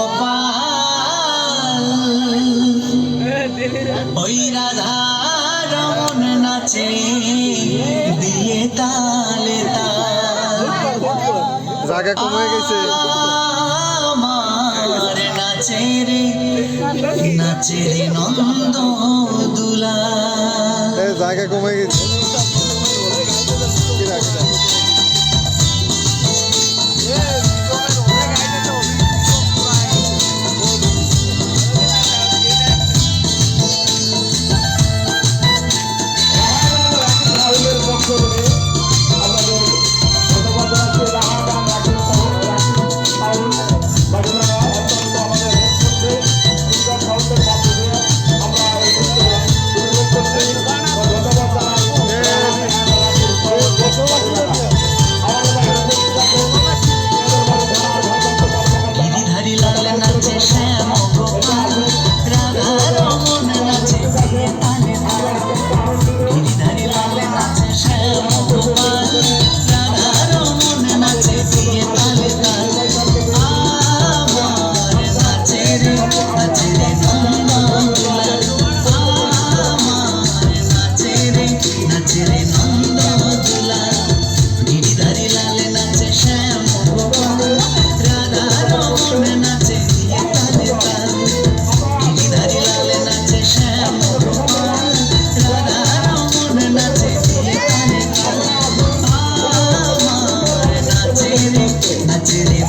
গোপাল। ওই রাধার মন নাচে দিয়ে তালে তাল। জায়গা কমে গেছে। আমার নাচে রে নাচে রে নন্দ দুলা জায়গা কমে গেছে। まつり